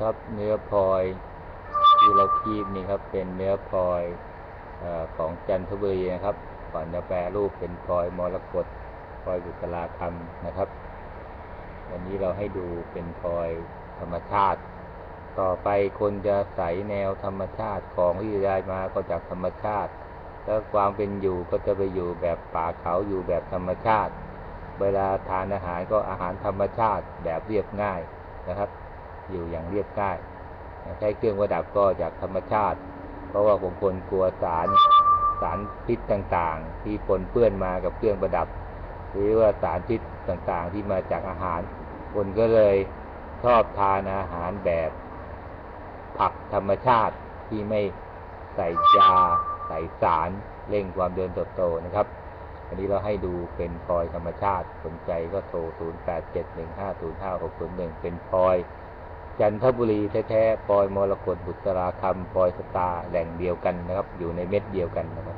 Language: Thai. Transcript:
ครับเนื้อพลอยที่เราคีบนี่ครับ เป็นเนื้อพลอยอของจันทบุรีนะครับก่อนจะแปรรูปเป็นพลอยมรกตพลอยบุษราคำนะครับ วันนี้เราให้ดูเป็นพลอยธรรมชาติ ต่อไปคนจะใสแนวธรรมชาติของที่ได้มาก็จากธรรมชาติ แล้วความเป็นอยู่ก็จะไปอยู่แบบป่าเขาอยู่แบบธรรมชาติ เวลาทานอาหารก็อาหารธรรมชาติแบบเรียบง่ายนะครับ อยู่อย่างเรียบง่ายใช้เครื่องประดับก็จากธรรมชาติ เพราะว่าบางคนกลัวสารสารพิษต่างๆ ที่ปนเปื้อนมากับเครื่องประดับ หรือว่าสารพิษต่างๆ ที่มาจากอาหาร คนก็เลยชอบทานอาหารแบบ ผักธรรมชาติที่ไม่ใส่ยาใส่สารเร่งความเดินเติบโตนะครับ อันนี้เราให้ดูเป็นพลอยธรรมชาติสนใจก็โทร 0871505601 เป็นพลอย จันทบุรีแท้ๆปลอยมรกตบุษราคำปลอยสตาร์แหล่งเดียวกันนะครับ อยู่ในเม็ดเดียวกันนะครับ